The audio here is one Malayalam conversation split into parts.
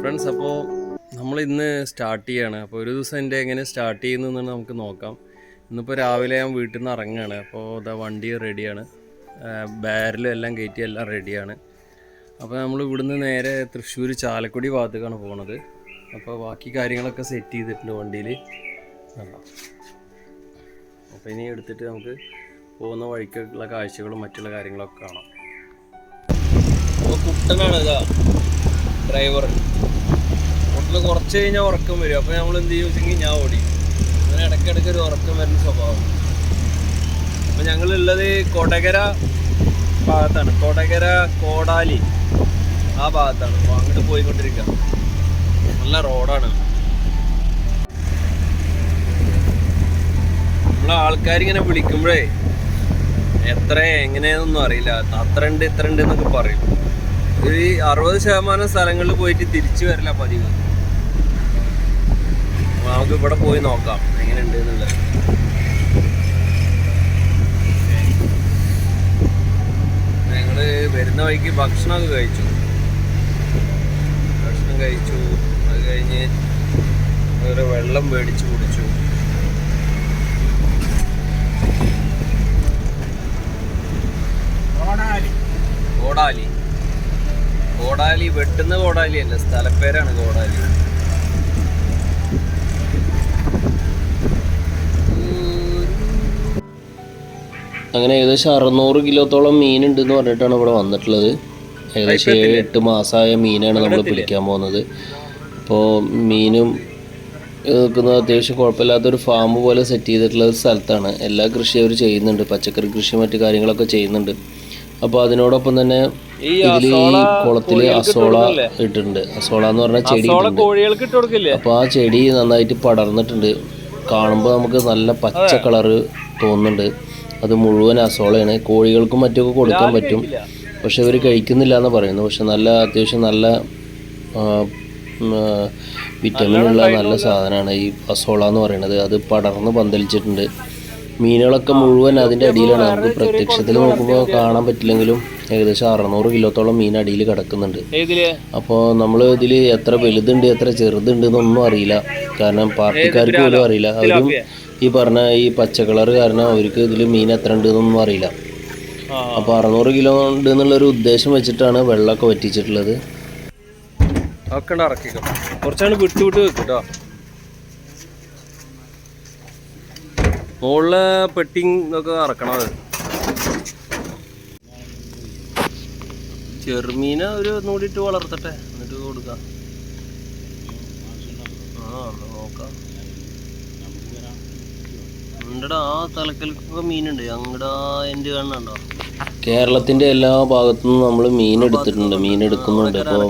ഫ്രണ്ട്സ് അപ്പോൾ നമ്മൾ ഇന്ന് സ്റ്റാർട്ട് ചെയ്യാണ്. അപ്പോൾ ഒരു ദിവസം എന്റെ എങ്ങനെ സ്റ്റാർട്ട് ചെയ്യുന്നതെന്ന് നമുക്ക് നോക്കാം. ഇന്നിപ്പോൾ രാവിലെ ഞാൻ വീട്ടിൽ നിന്ന് ഇറങ്ങുകയാണ് അപ്പോൾ ഇതാ വണ്ടി റെഡിയാണ് ബാരലും എല്ലാം കയറ്റി എല്ലാം റെഡിയാണ് അപ്പോൾ നമ്മൾ ഇവിടുന്ന് നേരെ തൃശ്ശൂർ ചാലക്കുടി ഭാഗത്തേക്കാണ് പോകുന്നത് അപ്പോൾ ബാക്കി കാര്യങ്ങളൊക്കെ സെറ്റ് ചെയ്തിട്ടുണ്ട് വണ്ടിയിൽ അപ്പോൾ ഇനി എടുത്തിട്ട് നമുക്ക് പോകുന്ന വഴിക്കുള്ള കാഴ്ചകളും മറ്റുള്ള കാര്യങ്ങളൊക്കെ കാണാം. കുട്ടനാണ് ഡ്രൈവർ കുട്ടന് കുറച്ച് കഴിഞ്ഞാൽ ഉറക്കം വരും. അപ്പോൾ നമ്മൾ എന്ത് ചെയ്യും? വെച്ചെങ്കിൽ ഞാൻ ഓടി. അങ്ങനെ ഇടയ്ക്കിടയ്ക്ക് ഒരു ഉറക്കം വരുന്ന സ്വഭാവം. അപ്പോൾ ഞങ്ങളുള്ളത് കൊടകര ഭാഗത്താണ്. കൊടകര കോടാലി ആ ഭാഗത്താണ്. അപ്പോൾ അങ്ങോട്ട് പോയിക്കൊണ്ടിരിക്കുക നല്ല റോഡാണ്. നമ്മളെ ആൾക്കാരിങ്ങനെ വിളിക്കുമ്പോഴേ എത്ര എങ്ങനെയാണെന്നൊന്നും അറിയില്ല. അത്ര ഉണ്ട് ഇത്ര ഉണ്ട് എന്നൊക്കെ പറയും. ഒരു അറുപത് ശതമാനം സ്ഥലങ്ങളിൽ പോയിട്ട് തിരിച്ചു വരില്ല പതിവ്. നമുക്ക് ഇവിടെ പോയി നോക്കാം എങ്ങനെയുണ്ട് എന്നുള്ളത്. ഞങ്ങൾ വരുന്ന വഴിക്ക് ഭക്ഷണമൊക്കെ കഴിച്ചു. ഭക്ഷണം കഴിച്ചു. അത് കഴിഞ്ഞ് വെള്ളം മേടിച്ചു കുടിച്ചു. കോടാലി. കോടാലി വെട്ടുന്ന കോടാലി അല്ല സ്ഥലപ്പേരാണ് കോടാലി. അങ്ങനെ ഏകദേശം അറുന്നൂറ് കിലോത്തോളം മീനുണ്ട് ഉണ്ടെന്ന് പറഞ്ഞിട്ടാണ് ഇവിടെ വന്നിട്ടുള്ളത്. ഏകദേശം ഏഴ് എട്ട് മാസമായ മീനാണ് നമ്മൾ പിടിക്കാൻ പോകുന്നത്. അപ്പോൾ മീനും നിൽക്കുന്നത് അത്യാവശ്യം കുഴപ്പമില്ലാത്തൊരു ഫാം പോലെ സെറ്റ് ചെയ്തിട്ടുള്ള സ്ഥലത്താണ്. എല്ലാ കൃഷിയും അവർ ചെയ്യുന്നുണ്ട്. പച്ചക്കറി കൃഷി മറ്റു കാര്യങ്ങളൊക്കെ ചെയ്യുന്നുണ്ട്. അപ്പോൾ അതിനോടൊപ്പം തന്നെ ഇതിൽ ഈ കുളത്തിൽ അസോള ഇട്ടിട്ടുണ്ട്. അസോള എന്ന് പറഞ്ഞ ചെടി ഇട്ടിട്ടുണ്ട്. ഇട്ട് അപ്പോൾ ആ ചെടി നന്നായിട്ട് പടർന്നിട്ടുണ്ട്. കാണുമ്പോൾ നമുക്ക് നല്ല പച്ച കളറ് തോന്നുന്നുണ്ട്. അത് മുഴുവൻ അസോളയാണ്. കോഴികൾക്കും മറ്റൊക്കെ കൊടുക്കാൻ പറ്റും. പക്ഷെ ഇവർ കഴിക്കുന്നില്ല എന്ന് പറയുന്നു പക്ഷെ നല്ല അത്യാവശ്യം നല്ല വിറ്റമിനുള്ള വിറ്റമിൻ ഉള്ള നല്ല സാധനമാണ് ഈ അസോള എന്ന് പറയുന്നത്. അത് പടർന്ന് പന്തലിച്ചിട്ടുണ്ട്. മീനുകളൊക്കെ മുഴുവൻ അതിന്റെ അടിയിലാണ്. നമുക്ക് പ്രത്യക്ഷത്തിൽ നോക്കുമ്പോൾ കാണാൻ പറ്റില്ലെങ്കിലും ഏകദേശം അറുന്നൂറ് കിലോത്തോളം മീൻ അടിയിൽ കിടക്കുന്നുണ്ട്. അപ്പോൾ നമ്മൾ ഇതിൽ എത്ര വലുതുണ്ട് എത്ര ചെറുതുണ്ട് എന്നൊന്നും അറിയില്ല. കാരണം പാർട്ടിക്കാർക്ക് പോലും അറിയില്ല. അവരും ഈ പറഞ്ഞ ഈ പച്ച കളർ കാരണം അവർക്ക് ഇതിൽ മീൻ എത്ര ഉണ്ട് എന്നൊന്നും അറിയില്ല. അപ്പോൾ അറുന്നൂറ് കിലോ ഉണ്ട് എന്നുള്ളൊരു ഉദ്ദേശം വെച്ചിട്ടാണ് വെള്ളമൊക്കെ വറ്റിച്ചിട്ടുള്ളത്. ഒക്കെ കുറച്ചാണ് വിട്ട് വിട്ട് വെക്കും കേട്ടോ മുകളിലെ പെട്ടിങ് ഒക്കെ ഇറക്കണത് ചെറുമീന ഒരു നൂടിട്ട് വളർത്തട്ടെ. എന്നിട്ട് കൊടുക്കാം. ആ എന്നാ നോക്കാം. ഉണ്ടടാ ആ തലക്കലൊക്കെ മീനുണ്ട്. അങ്ങടാ എന്റെ കണ്ണുണ്ടോ? കേരളത്തിന്റെ എല്ലാ ഭാഗത്തു നിന്നും നമ്മൾ മീൻ എടുത്തിട്ടുണ്ട്. മീൻ എടുക്കുന്നുണ്ട്. അപ്പോൾ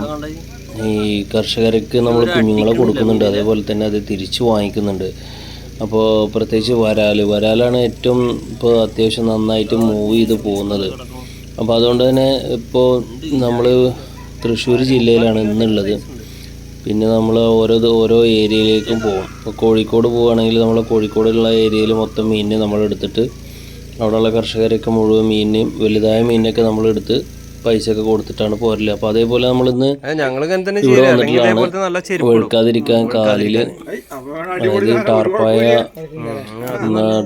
ഈ കർഷകർക്ക് നമ്മൾ കുഞ്ഞുങ്ങളെ കൊടുക്കുന്നുണ്ട്. അതേപോലെ തന്നെ അത് തിരിച്ചു വാങ്ങിക്കുന്നുണ്ട്. അപ്പോൾ പ്രത്യേകിച്ച് വരാൽ വരാലാണ് ഏറ്റവും ഇപ്പോൾ അത്യാവശ്യം നന്നായിട്ട് മൂവ് ചെയ്ത് പോകുന്നത്. അപ്പോൾ അതുകൊണ്ട് തന്നെ ഇപ്പോൾ നമ്മൾ തൃശ്ശൂർ ജില്ലയിലാണ് ഇന്നുള്ളത്. പിന്നെ നമ്മൾ ഓരോ ഓരോ ഏരിയയിലേക്കും പോകും. ഇപ്പോൾ കോഴിക്കോട് പോവുകയാണെങ്കിൽ നമ്മൾ കോഴിക്കോടുള്ള ഏരിയയിൽ മൊത്തം മീനിനെ നമ്മൾ എടുത്തിട്ട് അവിടെയുള്ള കർഷകരൊക്കെ മുഴുവൻ മീനിനെയും വലുതായ മീനിനൊക്കെ നമ്മൾ എടുത്ത് പൈസ ഒക്കെ കൊടുത്തിട്ടാണ് പോരൽ. അപ്പൊ അതേപോലെ നമ്മളിന്ന് ഇവിടെ വെളുക്കാതിരിക്കാൻ കാലിൽ അതായത് ടാർപ്പായ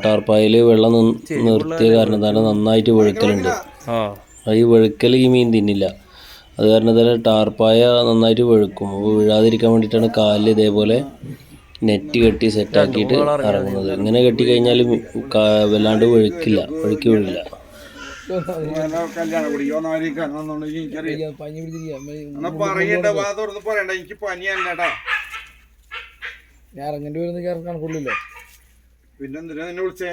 ടാർപ്പായയിൽ വെള്ളം നിർത്തിയ കാരണം തന്നെ നന്നായിട്ട് ആ. ഈ വെഴുക്കൽ ഈ മീൻ തിന്നില്ല. അത് കാരണം തന്നെ ടാർപ്പായ നന്നായിട്ട് വെഴുക്കും അപ്പോൾ വീഴാതിരിക്കാൻ വേണ്ടിയിട്ടാണ് കാലിൽ ഇതേപോലെ നെറ്റ് കെട്ടി സെറ്റാക്കിയിട്ട് ഇറങ്ങുന്നത്. ഇങ്ങനെ കെട്ടി കഴിഞ്ഞാൽ വല്ലാണ്ട് വെഴുക്കില്ല വെഴുക്കി വീഴില്ല കല്യാണം എനിക്കറിയാം. പറയണ്ട വാ തുറന്ന് പറയണ്ട. എനിക്ക് പനിയല്ലേട്ടാ ഞാൻ ഇറങ്ങേണ്ടി വരുന്ന കയറി കണക്കുള്ളില്ലോ പിന്നെന്തിനാ നിന്നെ വിളിച്ചേ?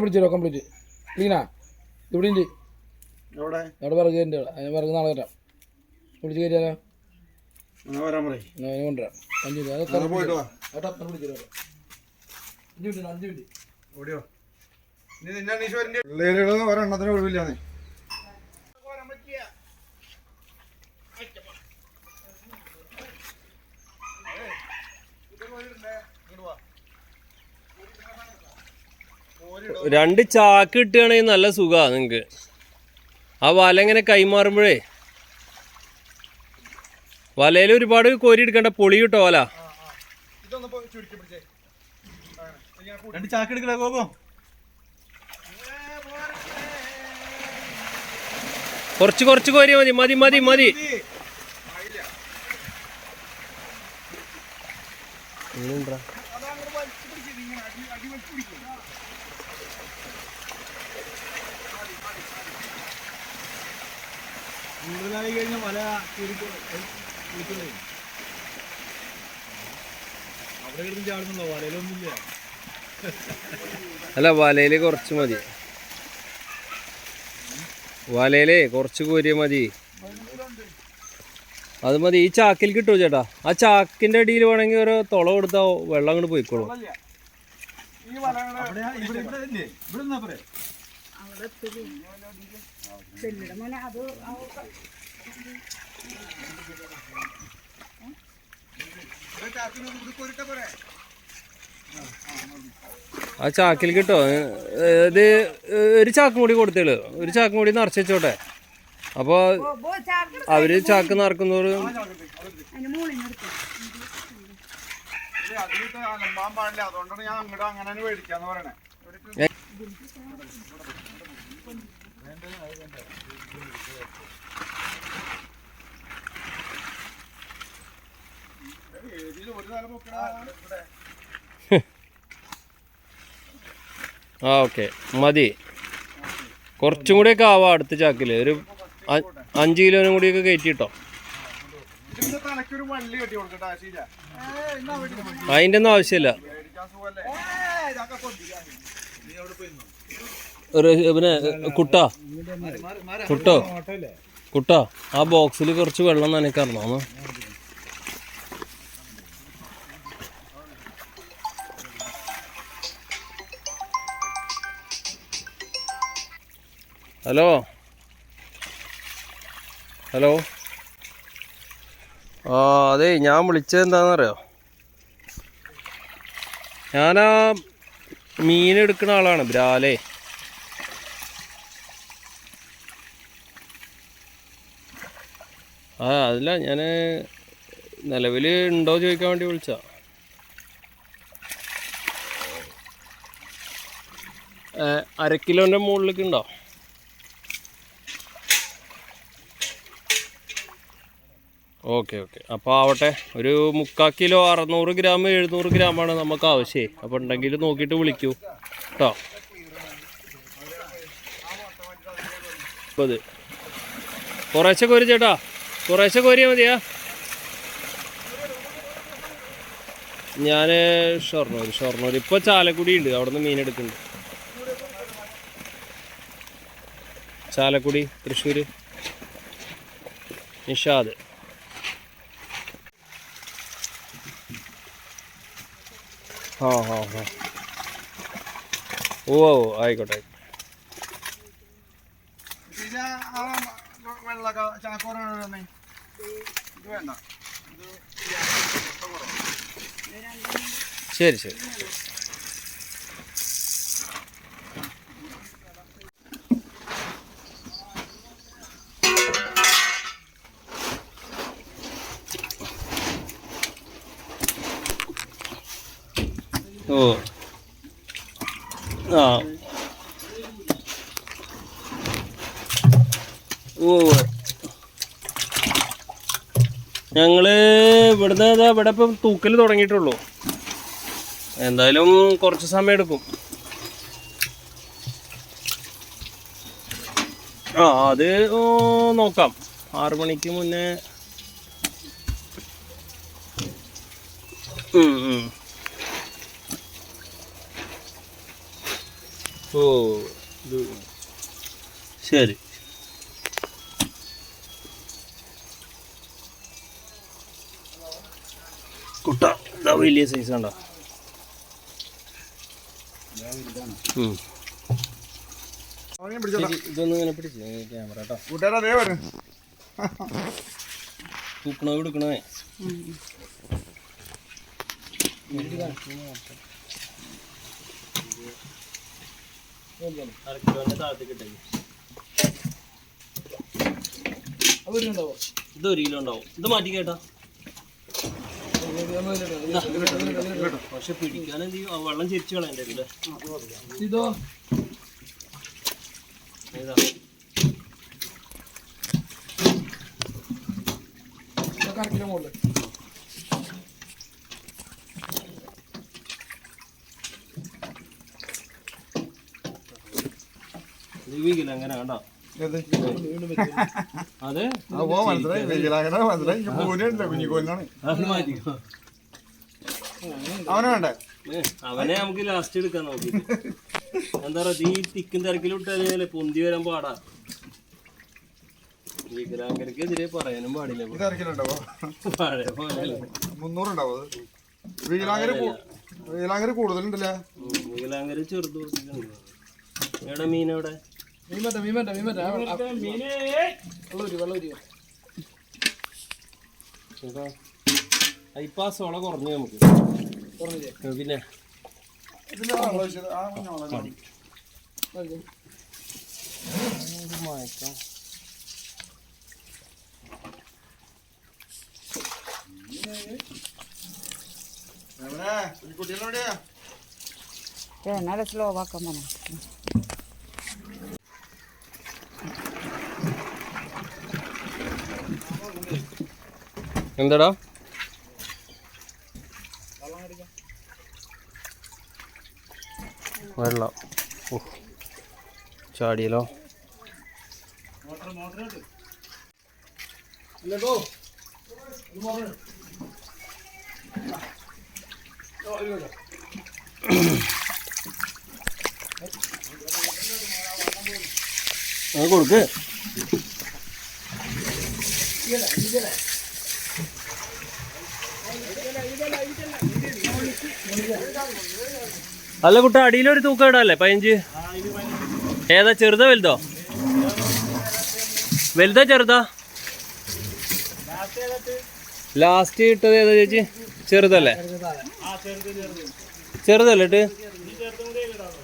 പിടിച്ചോ കംപ്ലീറ്റ് ക്ലീനാ ഇവിടെ ഉണ്ട് എവിടെ? അവിടെ പിറകെ ഉണ്ട് അതിന് പിറകെ നാളെ വരാം. വിളിച്ച് കയറ്റിയാലോ? എന്നാ വരാൻ പറയും. എന്നാ അതിനെ കൊണ്ടുവരാം. അഞ്ച് മിനിറ്റ്. അത് എന്നാ പോയിട്ട് വാ. ആ ടൊപ്പന പിടിച്ചോ അഞ്ച് മിനിറ്റ് അഞ്ച് മിനിറ്റ്. ഓടിയോ? ഒരെണ്ണത്തിന് ഒഴിവില്ലാന്നേ. രണ്ട് ചാക്ക് കിട്ടുകയാണെങ്കിൽ നല്ല സുഖമാണ് നിങ്ങൾക്ക് ആ വല ഇങ്ങനെ കൈമാറുമ്പോഴേ. വലയിൽ ഒരുപാട് കോരി എടുക്കണ്ട പൊളി കിട്ടോ വല. രണ്ട് ചാക്ക് എടുക്കണ ഗോപോ കുറച്ച് കുറച്ച് കോരി മതി മതി മതി മതി. കൂടുതലായി കഴിഞ്ഞ വല അവിടെ കിടന്ന് ചാടുന്നുണ്ടോ? വലയിലൊന്നുമില്ല. അല്ല വലയിൽ കുറച്ച് മതി. വലയിലേ കുറച്ച് കോരിയ മതി. അത് മതി ഈ ചാക്കിൽ കിട്ടുമോ ചേട്ടാ. ആ ചാക്കിന്റെ അടിയിൽ വേണമെങ്കിൽ ഒരു തുള കൊടുത്താ വെള്ളം അങ്ങോട്ട് പോയിക്കോളും. അവിടെ ഇവിടെ നിന്നാ പറയാ ആ ചാക്കിൽ കിട്ടോ? ഇത് ഒരു ചാക്ക് കൂടി കൊടുത്തേൾ. ഒരു ചാക്ക് കൂടി നിറച്ച് വെച്ചോട്ടെ. അപ്പോൾ അവർ ചാക്ക് പറയണേ ഒരു തല പൊക്കടാ ഇവിടെ ആ ഓക്കെ. മതി. കുറച്ചും കൂടിയൊക്കെ ആവാം അടുത്ത ചാക്കിൽ ഒരു അഞ്ച് കിലോനും കൂടിയൊക്കെ കയറ്റിട്ടോ അതിന്റെ ഒന്നും ആവശ്യമില്ല. ഒരു പിന്നെ കുട്ടാ? കുട്ടോ? കുട്ടോ ആ ബോക്സിൽ കുറച്ച് വെള്ളം നനക്കാറുണ്ടോ ഹലോ? ഹലോ? ആ അതെ ഞാൻ വിളിച്ചത് എന്താണെന്നറിയോ? ഞാനാ മീൻ എടുക്കുന്ന ആളാണ് ബ്രാലേ. ആ അതില്ല ഞാൻ നിലവിൽ ഉണ്ടോ ചോദിക്കാൻ വേണ്ടി വിളിച്ച അര കിലോന്റെ മുകളിലേക്ക് ഉണ്ടോ? Okay okay. അപ്പോൾ ആവട്ടെ ഒരു മുക്കാൽ കിലോ അറുന്നൂറ് ഗ്രാം എഴുന്നൂറ് ഗ്രാമാണ് നമുക്ക് ആവശ്യമേ അപ്പോൾ ഉണ്ടെങ്കിൽ നോക്കിയിട്ട് വിളിക്കൂ. കേട്ടോ മുപ്പത്. കുറേശ്ശെ കോരി ചേട്ടാ. കുറേശ്ശെ കോരിയാൽ മതിയാ. ഞാൻ ഷൊർണൂർ ഷൊർണൂർ ഇപ്പോൾ ചാലക്കുടി ഉണ്ട് അവിടെ നിന്ന് മീനെടുക്കുന്നുണ്ട് ചാലക്കുടി തൃശ്ശൂർ നിഷാദ്. ആ ഹാ ഹാ. ഓ ഓ ആയിക്കോട്ടെ ആ ശരി ശരി ഓ ആ ഓ ഞങ്ങൾ ഇവിടുന്ന് ഇതാ ഇവിടെ ഇപ്പം തൂക്കൽ തുടങ്ങിയിട്ടുള്ളൂ. എന്തായാലും കുറച്ച് സമയം എടുക്കും. ആ അത് നോക്കാം. ആറു മണിക്ക് മുന്നേ. ഓ ശരി. കുട്ട. ഇതാ വലിയ സൈസ് കണ്ടോ? ഇതൊന്ന് ഇങ്ങനെ പിടിച്ച് ക്യാമറ കേട്ടോ തൂക്കണോ വരുന്നുണ്ടാവോ ഇത് ഒരു കിലോ ഉണ്ടാവും. ഇത് മാറ്റി കേട്ടാ. പക്ഷെ പിടിക്കാൻ എന്ത് ചെയ്യും? വെള്ളം ചെരിച്ചു കളയണ്ടേ ഇതിൽ ഇതോ ഏതാ മുകളിൽ അങ്ങനെ കണ്ടോ? അതെ മനസ്സിലായി. മനസ്സിലായി. കുഞ്ഞിക്കോലിനാണ്. അത് മാറ്റിക്കോ അവനെ വേണ്ടേ അവനെ നമുക്ക് ലാസ്റ്റ് എടുക്കാൻ നോക്കി. എന്താ പറയാ ഈ തിക്കും തിരക്കിലും ഇട്ടാലേ പൊന്തി വരാൻ പാടാ. വികലാംഗർക്കെതിരെ പറയാനും പാടില്ല. ഇത് പഴയ മുന്നൂറുണ്ടാവോ അത്. വെയിലാങ്കര വെയിലാങ്കര കൂടുതലുണ്ടല്ലേ? വികലാംഗര് ചെറുതു എവിടെ മീൻ എവിടെ? മീൻ പറ്റ മീൻ പറ്റ മീൻ പറ്റ വെള്ളം വരും വെള്ളം വരും ഇപ്പൊ ആ സോള കുറഞ്ഞു നമുക്ക്. പിന്നെ? മയക്കം. എന്നാലും സ്ലോ ആക്കാൻ പോണം എന്താടാ? വെള്ളം. ഓ ചാടിയല്ലോ. അത് കൊടുക്ക്. അല്ല കുട്ട അടിയിലൊരു തൂക്കം ഇടാല്ലേ പതിനഞ്ച്. ഏതാ ചെറുതോ വലുതോ? വലുതോ ചെറുതോ? ലാസ്റ്റ് ഇട്ടത് ഏതാ ചേച്ചി? ചെറുതല്ലേ? ചെറുതല്ലേ ഇട്ട്?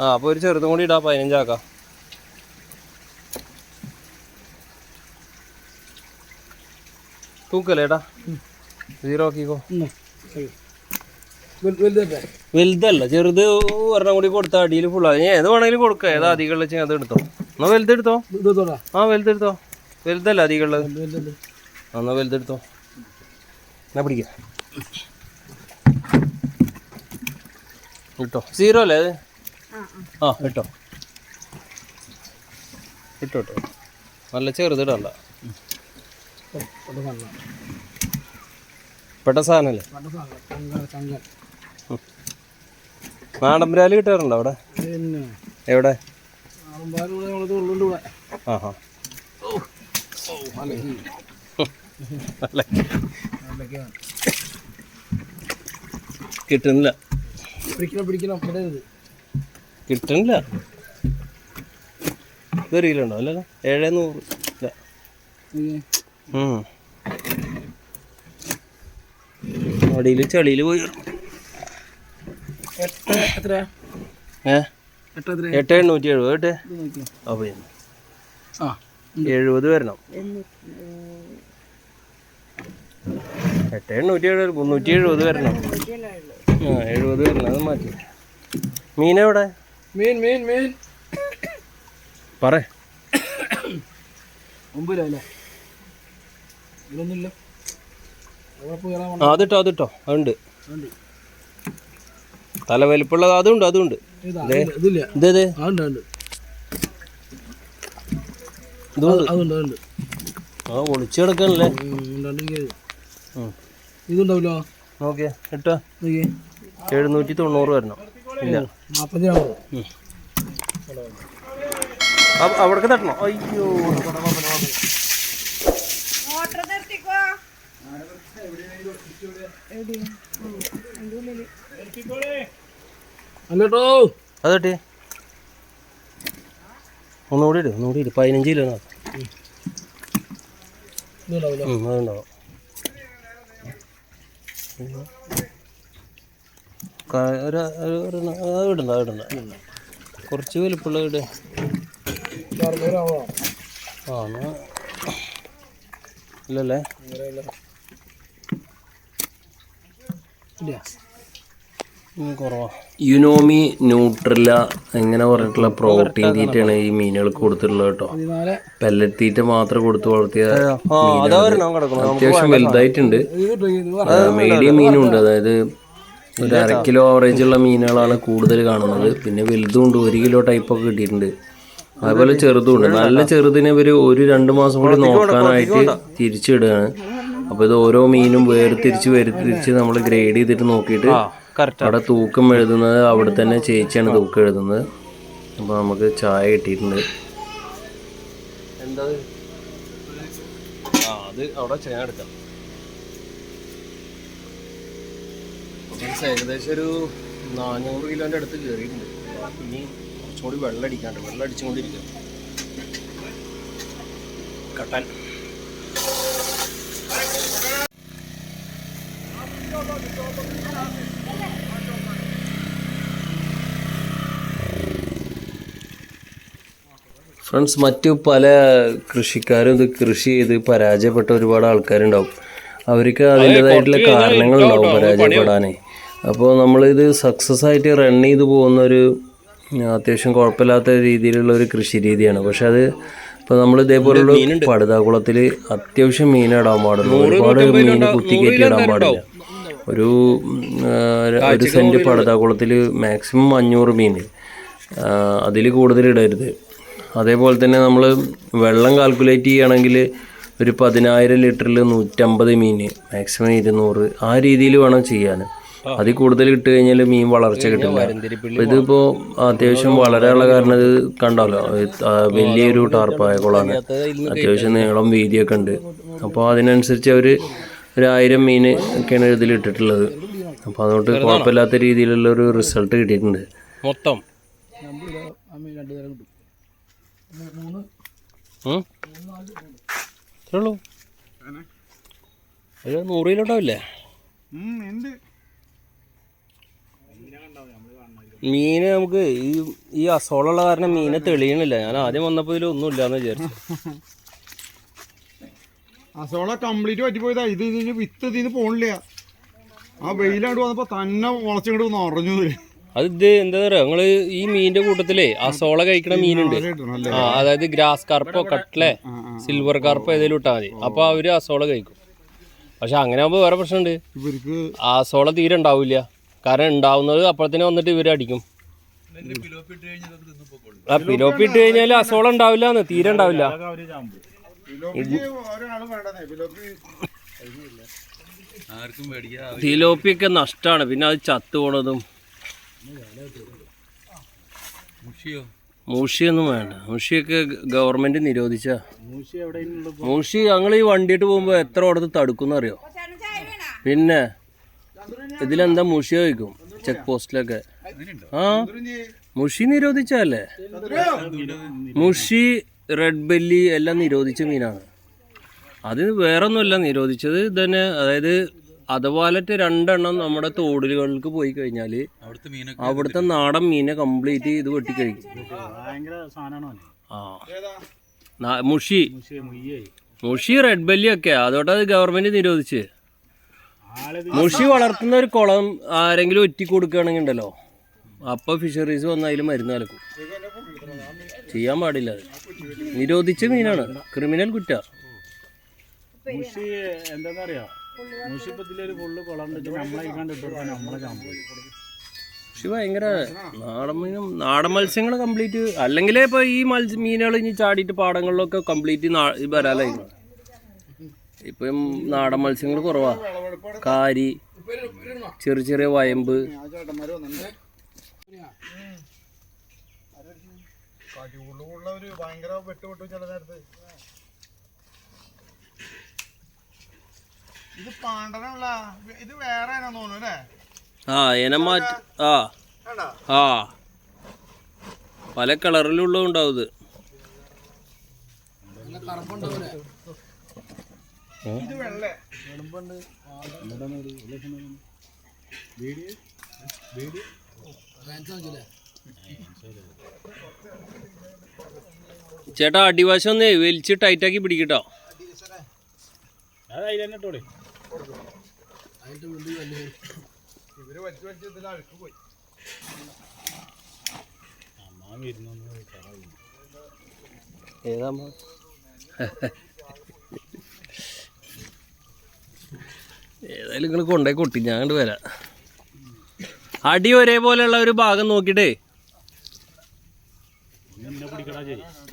ആ അപ്പൊ ഒരു ചെറുതും കൂടി ഇടാ പതിനഞ്ചാക്കാം തൂക്കല്ലേട്ടാ സീറോ ആക്കിക്കോ. വലുതല്ലേ? ചെറുത് ഒരെണ്ണം കൂടി കൊടുത്താൽ അടിയിൽ ഫുള്ളാ ഞാൻ ഏത് വേണമെങ്കിലും കൊടുക്കാം. ഏതാ അധികം ഞാൻ അത് എടുത്തോ. എന്നാ വലുതെടുത്തോ. ആ വലുതെടുത്തോ. വലുതല്ല അധികം ഉള്ളത് വലുതല്ലേ ആ, എന്നാ വലുതെടുത്തോ. എന്നാ പിടിക്കാം. ഇട്ടോ. സീറോ അല്ലേ അത്? ആ ഇട്ടോ. ഇട്ടോ ഇട്ടോ. നല്ല ചെറുതിടണ്ട കാണണം പെട്ട സാധനല്ലേ കണ്ട സാധനം ചങ്ങ ചങ്ങ നാടൻ ബ്രാൽ കിട്ടാറുണ്ടോ അവിടെ പിന്നെ എവിടെ ആറുമ്പാലും കൂടെ നമ്മളത് ഉള്ളുണ്ട് ഇവിടെ കിട്ടാറുണ്ടോ അവിടെ? എവിടെ? കിട്ടുന്നില്ല. കിട്ടുന്നില്ല. ഇതൊരു കിലോ ഉണ്ടോ? അല്ലല്ലോ ഏഴ് നൂറ് ഇല്ല. അടിയിൽ ചളിയിൽ പോയി എട്ട് എണ്ണൂറ്റി എഴുപത് കേട്ടെ അപ്പോൾ എഴുപത് വരണം. എട്ട് എണ്ണൂറ്റി എഴുപത് മുന്നൂറ്റി എഴുപത് വരണം. ആ എഴുപത് വരണം അത് മാറ്റി. മീൻ എവിടെ? മീൻ മീൻ മീൻ. പറ. അതിട്ടോ അതിട്ടോ. അതുണ്ട്. തല വലിപ്പുള്ളത് അതുണ്ട്. അതുണ്ട് ഇതാ ഇതുണ്ട്. ആ ഒളിച്ചു ഉം. ഇതുണ്ടാവില്ലോ നോക്കിയേ ഇട്ടോ. നോക്കിയേ. എഴുന്നൂറ്റി തൊണ്ണൂറ് വരണം. ഇല്ല. അവിടേക്ക് തട്ടണോ? അയ്യോ. എവിടെ അല്ലേട്ടോ അത് തട്ടി ഒന്നുകൂടി ഇട് ഒന്നുകൂടി ഇട്. പതിനഞ്ച് കിലോ അതുണ്ടാവും. ഒരു അത് ഇടണ്ട അത് ഇടണ്ട. കുറച്ച് വലിപ്പുള്ള ഇട്. ആ ഇല്ലല്ലേ? കുറവാ യുനോമി ന്യൂട്രല എങ്ങനെ പറഞ്ഞിട്ടുള്ള പ്രോട്ടീൻ തീറ്റയാണ് ഈ മീനുകൾക്ക് കൊടുത്തിട്ടുള്ളത് കേട്ടോ. പെല്ലറ്റ് തീറ്റ മാത്രം കൊടുത്ത് വളർത്തിയ. അത്യാവശ്യം വലുതായിട്ടുണ്ട്. മീഡിയം മീനും ഉണ്ട് അതായത് ഒരു അര കിലോ ആവറേജ് ഉള്ള മീനുകളാണ് കൂടുതൽ കാണുന്നത്. പിന്നെ വലുതും ഉണ്ട് ഒരു കിലോ ടൈപ്പ് ഒക്കെ കിട്ടിയിട്ടുണ്ട്. അതുപോലെ ചെറുതും ഉണ്ട് നല്ല ചെറുതിനെ ഇവർ ഒരു രണ്ട് മാസം കൂടി നോക്കാനായിട്ട് തിരിച്ചിടുകയാണ്. അപ്പൊ ഇത് ഓരോ മീനും വേർതിരിച്ച് വേർതിരിച്ച് നമ്മൾ ഗ്രേഡ് ചെയ്തിട്ട് നോക്കിയിട്ട് അവിടെ തൂക്കം എഴുതുന്നത് അവിടെ തന്നെ ചേച്ചിയാണ് തൂക്കം എഴുതുന്നത്. അപ്പൊ നമുക്ക് ചായ കിട്ടിയിട്ടുണ്ട്. എന്താ ആ അത് അവിടെ ചെയ്യാൻ എടുക്കാം. ഏകദേശം ഒരു നാനൂറ് കിലോന്റെ അടുത്ത് കയറിയിട്ടുണ്ട് ഇനി കുറച്ചുകൂടി വെള്ളം അടിക്കാണ്ട് വെള്ളം അടിച്ചുകൊണ്ടിരിക്കുക കട്ടൻ. ഫ്രണ്ട്സ് മറ്റു പല കൃഷിക്കാരും ഇത് കൃഷി ചെയ്ത് പരാജയപ്പെട്ട ഒരുപാട് ആൾക്കാരുണ്ടാവും. അവർക്ക് അതിന്റെതായിട്ടുള്ള കാരണങ്ങളുണ്ടാവും പരാജയപ്പെടാനേ. അപ്പോൾ നമ്മളിത് സക്സസ് ആയിട്ട് റൺ ചെയ്ത് പോകുന്ന ഒരു അത്യാവശ്യം കുഴപ്പമില്ലാത്ത രീതിയിലുള്ള ഒരു കൃഷി രീതിയാണ്. പക്ഷെ അത് ഇപ്പോൾ നമ്മൾ ഇതേപോലുള്ള പടുതാകുളത്തിൽ അത്യാവശ്യം മീനിടാൻ പാടുള്ളൂ ഒരുപാട് മീൻ കുത്തിക്കയറ്റി ഇടാൻ പാടില്ല. ഒരു ഒരു സെന്റ് പടുതാകുളത്തിൽ മാക്സിമം അഞ്ഞൂറ് മീൻ അതിൽ കൂടുതൽ ഇടരുത്. അതേപോലെ തന്നെ നമ്മൾ വെള്ളം കാൽക്കുലേറ്റ് ചെയ്യുകയാണെങ്കിൽ ഒരു പതിനായിരം ലിറ്ററിൽ നൂറ്റമ്പത് മീൻ മാക്സിമം ഇരുന്നൂറ് ആ രീതിയിൽ വേണം ചെയ്യാൻ. അതിൽ കൂടുതൽ ഇട്ട് കഴിഞ്ഞാൽ മീൻ വളർച്ച കിട്ടില്ല. ഇതിപ്പോൾ ഇതിപ്പോ അത്യാവശ്യം വളരാനുള്ള കാരണം ഇത് കണ്ടാലോ? വലിയൊരു ടാർപ്പായ കുളമാണ്. അത്യാവശ്യം നീളം വീതിയൊക്കെ ഉണ്ട്. അപ്പോൾ അതിനനുസരിച്ച് അവർ ഒരു ആയിരം മീൻ ഒക്കെയാണ് ഇതിൽ ഇട്ടിട്ടുള്ളത്. അപ്പോൾ അതുകൊണ്ട് കുഴപ്പമില്ലാത്ത രീതിയിലുള്ള ഒരു റിസൾട്ട് കിട്ടിയിട്ടുണ്ട്. മൊത്തം? ഉള്ളൂ ഒരു നൂറ് കിലോ ഉണ്ടാവില്ലേ ഉം, ഉണ്ട് മീന് നമുക്ക് ഈ ഈ അസോളുള്ള കാരണം മീനെ തെളിയണില്ല. ഞാൻ ആദ്യം വന്നപ്പോൾ ഇതിലൊന്നും ഇല്ലാന്ന് വിചാരിച്ചു. അസോള കംപ്ലീറ്റ് പറ്റിപ്പോയതാ. ഇത് ഇതിന് വിത്ത് ഇതിന് പോണില്ല. ആ വെയിലാണ്ട് വന്നപ്പോ തന്നെ മുളച്ചിങ്ങോട്ട് വന്ന് അറിഞ്ഞു. അത് ഇത് എന്താ പറയുക നിങ്ങൾ ഈ മീനിന്റെ കൂട്ടത്തിലേ അസോള കഴിക്കണ മീനുണ്ട്. ആ അതായത് ഗ്രാസ് കാർപ്പോ കട്ട്ലേ സിൽവർ കാർപ്പോ ഏതെങ്കിലും ഇട്ടാൽ മതി. അപ്പൊ അവർ അസോള കഴിക്കും. പക്ഷെ അങ്ങനെ ആകുമ്പോൾ വേറെ പ്രശ്നമുണ്ട്. ഇവർക്ക് അസോള തീരെ ഉണ്ടാവില്ല. കാരണം ഉണ്ടാവുന്നത് അപ്പോഴത്തേനെ വന്നിട്ട് ഇവർ അടിക്കും. ആ പിലോപ്പിട്ട് കഴിഞ്ഞാൽ കഴിഞ്ഞാൽ അസോള ഉണ്ടാവില്ല തീരെ ഉണ്ടാവില്ല. തിലോപ്പി ഒക്കെ നഷ്ടമാണ് പിന്നെ അത് ചത്തു പോണതും. മൂഷിയൊന്നും വേണ്ട. മൂഷിയൊക്കെ ഗവൺമെന്റ് നിരോധിച്ച. മൂഷി ഞങ്ങൾ ഈ വണ്ടിയിട്ട് പോകുമ്പോ എത്ര ഓടത്ത് തടുക്കും അറിയോ പിന്നെ ഇതിലെന്താ മുഷി ചോദിക്കും ചെക്ക് പോസ്റ്റിലൊക്കെ ആ മുഷി നിരോധിച്ചല്ലേ മുഷി റെഡ് ബെല്ലി എല്ലാം നിരോധിച്ച മീനാണ്. അത് വേറൊന്നുമല്ല നിരോധിച്ചത് ഇതന്നെ അതായത് അതുപോലത്തെ രണ്ടെണ്ണം നമ്മുടെ തോടുകൾക്ക് പോയി കഴിഞ്ഞാൽ അവിടുത്തെ നാടൻ മീനെ കംപ്ലീറ്റ് ഇത് വെട്ടി കഴിക്കും ആ. നാ- മുഷി. മുഷി റെഡ് ബെല്ലി ഒക്കെ അതോടെ അത് ഗവൺമെന്റ് നിരോധിച്ച് മുഷി വളർത്തുന്ന ഒരു കുളം ആരെങ്കിലും ഒറ്റി കൊടുക്കുകയാണെങ്കിൽ ഉണ്ടല്ലോ അപ്പൊ ഫിഷറീസ് വന്ന് അതിൽ മരുന്ന് കലക്കും ചെയ്യാൻ പാടില്ല അത്. നിരോധിച്ച മീനാണ്. ക്രിമിനൽ കുറ്റ. മുഷി മുഷിപ്പത്തിലൊരു ഫുള്ള് നമ്മളെ കണ്ടിട്ട് നമ്മളെ പക്ഷെ ഭയങ്കര നാടൻ മീനും നാടൻ മത്സ്യങ്ങൾ കംപ്ലീറ്റ് അല്ലെങ്കിൽ ഇപ്പൊ ഈ മത്സ്യ മീനുകൾ ഇനി ചാടിയിട്ട് പാടങ്ങളിലൊക്കെ കംപ്ലീറ്റ് വരാലായിരുന്നു ഇപ്പം നാടൻ മത്സ്യങ്ങൾ കുറവാ. കാരി ചെറിയ ചെറിയ വയമ്പ്. കാറ്റുകൂടുള്ളവര് ഭയങ്കര വെട്ടുപെട്ടു ചില നേരത്ത്. ഇത് പാണ്ടനുള്ള ഇത് വേറെ ആണെന്ന് തോന്നുന്നു അല്ലേ? ആ ഇനം മാറ്റി ആ. പല കളറിലുള്ള ഉണ്ടാവും ഇത് ഇത്? വെള്ള ചേട്ടാ അടിവാശം ഒന്ന് വലിച്ച് ടൈറ്റാക്കി പിടിക്കട്ടോ. ഏതാ ഏതായാലും നിങ്ങൾ കൊണ്ടേ കൊട്ടി ഞാൻ കണ്ട് വരാം. അടി ഒരേപോലെയുള്ള ഒരു ഭാഗം നോക്കിട്ടേ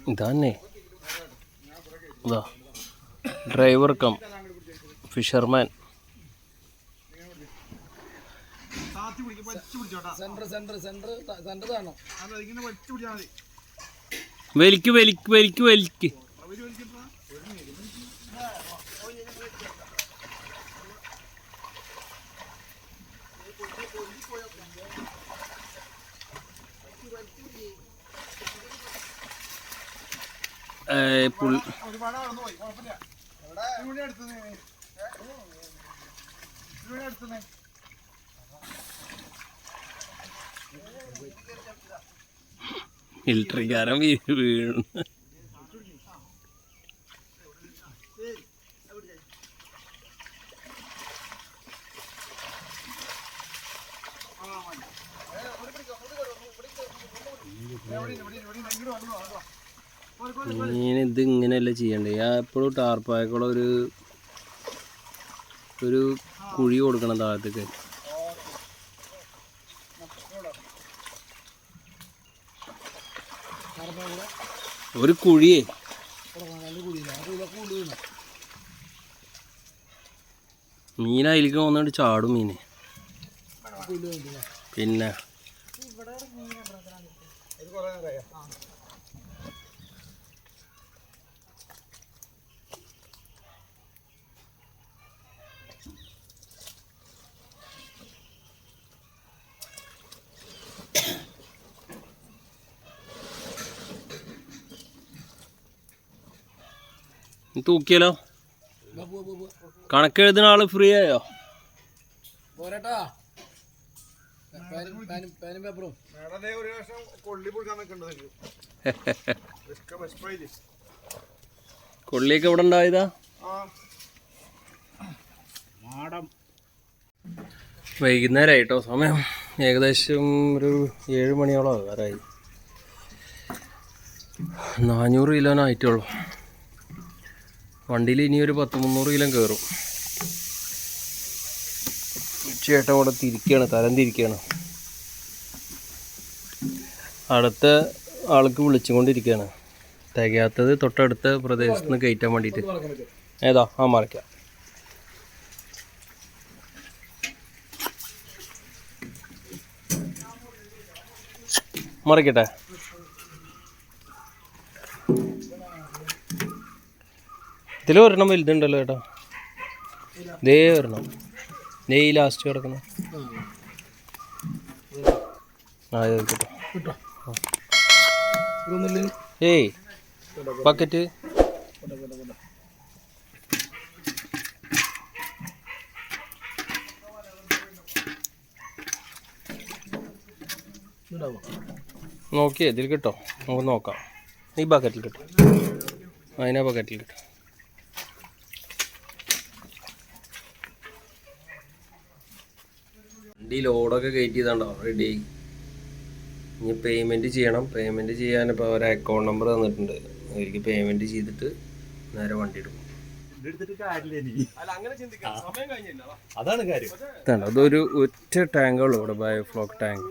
ഇതന്നെ. ഇതാ. Driver cum. ഫിഷർമാൻ. വലിക്ക് വലിക്ക് വലിക്ക് വലിക്ക് അവർ വലിക്കട്ടാ ഏ, പുൾ- ഒരുപാട് അളന്നു പോയി കുഴപ്പമില്ല ഇവിടെ ഇവിടെ അടുത്തുനിന്ന് ഇവിടെ മിലിറ്ററിക്കാരൻ വീ- വീണു. മീൻ ചെയ്യേണ്ടത് ഞാൻ എപ്പോഴും ടാർപ്പായക്കുള്ള ഒരു ഒരു കുഴി കൊടുക്കണം താഴത്തേക്ക്. ഒരു കുഴിയേ. മീൻ അതിലേക്ക് ചാടും മീനെ. പിന്നെ ഇത് തൂക്കിയാലോ? കണക്ക് എഴുതുന്ന ആൾ ഫ്രീ ആയോ? കൊള്ളിയൊക്കെ ഇവിടെ ഉണ്ടായതാ? വൈകുന്നേരം ആയിട്ടോ സമയം ഏകദേശം ഒരു ഏഴ് മണിയോളം ആകാറായി. നാനൂറ് കിലോനായിട്ടുള്ളൂ വണ്ടിയിൽ ഇനി ഒരു പത്ത് മുന്നൂറ് കിലോ കയറും. ചേട്ടൻ അവിടെ തിരിക്കുകയാണ് തരം തിരിക്കുകയാണ് അടുത്ത ആൾക്ക് വിളിച്ചുകൊണ്ടിരിക്കുകയാണ് തികയാത്തത് തൊട്ടടുത്ത പ്രദേശത്ത് നിന്ന് കയറ്റാൻ വേണ്ടിയിട്ട്. ഏതാ? ആ മറക്കാം മറിക്കട്ടെ ഇതിൽ ഒരെണ്ണം വലുതുണ്ടല്ലോ ചേട്ടാ ഇതേ ഒരെണ്ണം. നെയ് ലാസ്റ്റ് കിടക്കുന്നു. ആ ഏയ് ബക്കറ്റ് നോക്കിയേ ഇതിൽ കിട്ടോ. നമുക്ക് നോക്കാം. ഈ ബക്കറ്റിൽ കിട്ടും. അതിനാ ബക്കറ്റിൽ കിട്ടും. വണ്ടി ലോഡൊക്കെ കയറ്റി ചെയ്താണ്ടോ റെഡി ഇനി പേയ്മെന്റ് ചെയ്യണം. പേയ്മെന്റ് ചെയ്യാൻ ഇപ്പോൾ ഒരു അക്കൗണ്ട് നമ്പർ തന്നിട്ടുണ്ട്. എനിക്ക് പേയ്മെന്റ് ചെയ്തിട്ട് നേരെ വണ്ടി എടുക്കും. അതാണ് കാര്യം. അതൊരു ഒറ്റ ടാങ്കുള്ളൂ ഇവിടെ ബയോഫ്ലോക്ക് ടാങ്ക്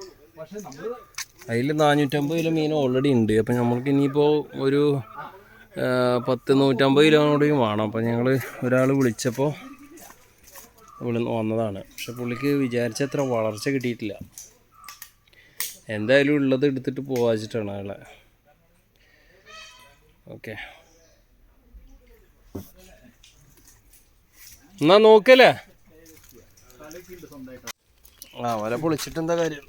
അതിൽ നാനൂറ്റമ്പത് കിലോ മീൻ ഓൾറെഡി ഉണ്ട്. അപ്പം നമ്മൾക്ക് ഇനിയിപ്പോൾ ഒരു പത്ത് നൂറ്റമ്പത് കിലോ കൂടിയും വേണം. അപ്പം ഞങ്ങൾ ഒരാൾ വിളിച്ചപ്പോൾ ഇവിടെ വന്നതാണ്. പക്ഷെ പുള്ളിക്ക് വിചാരിച്ച അത്ര വളർച്ച കിട്ടിയിട്ടില്ല. എന്തായാലും ഉള്ളത് എടുത്തിട്ട് പോവാച്ചിട്ടാണ് അയാളെ. ഓക്കെ. എന്നാ നോക്കല്ലേ? ആ വല പൊളിച്ചിട്ട് എന്താ കാര്യം?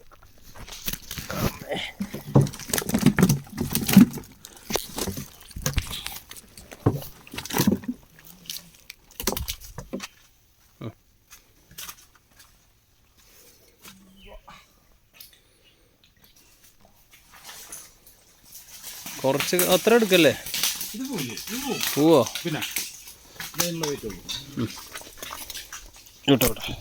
കുറച്ച് അത്ര എടുക്കല്ലേ? പോവോ. പിന്നെ വിട്ടോ വിട്ടോ